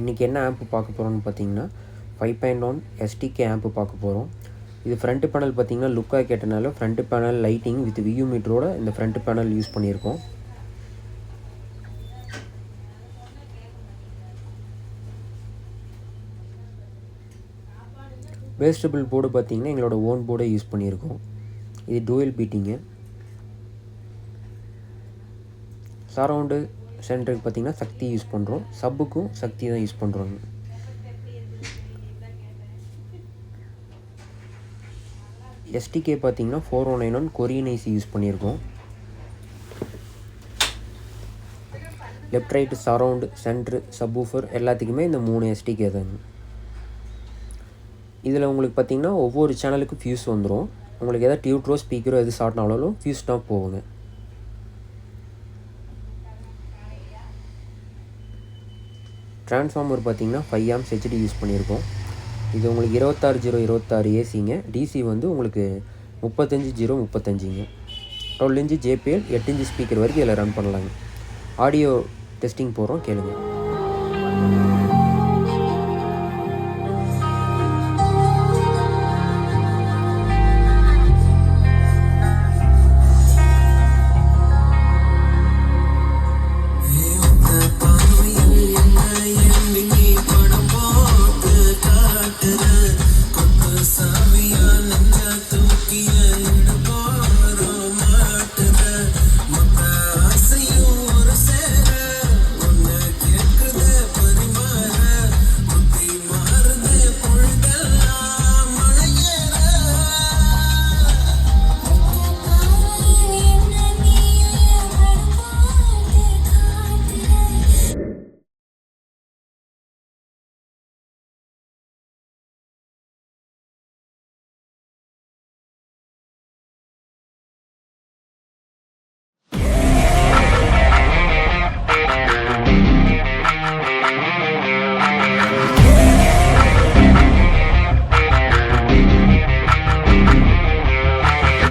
இன்றைக்கி என்ன ஆம்ப் பார்க்க போகிறோம்னு பார்த்தீங்கன்னா five point one STK amp பார்க்க போகிறோம் இது ஃப்ரண்ட் பேனல் பார்த்தீங்கன்னா லுக்காக கேட்டனால front panel lighting with view மீட்டரோட இந்த ஃப்ரண்ட் பேனல் யூஸ் பண்ணியிருக்கோம். வேஸ்டபிள் போர்டு பார்த்தீங்கன்னா எங்களோட ஓன் போர்டை யூஸ் பண்ணியிருக்கோம். இது டூயல் பீட்டிங்கு சரவுண்டு சென்டருக்கு பார்த்தீங்கன்னா சக்தி யூஸ் பண்ணுறோம். சப்புக்கும் சக்தி தான் யூஸ் பண்ணுறோங்க எஸ்டிகே பார்த்தீங்கன்னா four one nine one Korean IC use பண்ணியிருக்கோம். Left right surround centre subwoofer எல்லாத்துக்குமே இந்த மூணு எஸ்டிகே தாங்க இதில் உங்களுக்கு பார்த்தீங்கன்னா ஒவ்வொரு சேனலுக்கும் ஃபியூஸ் வந்துடும் உங்களுக்கு எதாவது டியூட்ரோ ஸ்பீக்கரோ எது ஷார்ட்னாலும் ஃபியூஸ் தான் போகுங்க. ட்ரான்ஸ்ஃபார்மர் பார்த்திங்கன்னா ஃபைவ் ஆம்ஸ் ஹெச்டி யூஸ் பண்ணியிருக்கோம். இது உங்களுக்கு இருபத்தாறு ஜீரோ இருபத்தாறு ஏசிங்க டிசி வந்து உங்களுக்கு முப்பத்தஞ்சு ஜீரோ முப்பத்தஞ்சுங்க. டுவெல் இன்ச்சு ஜேபிஎல் எட்டு இன்ச்சு ஸ்பீக்கர் வரைக்கும் இதில் ரன் பண்ணலாங்க. ஆடியோ டெஸ்டிங் போகிறோம் கேளுங்கள்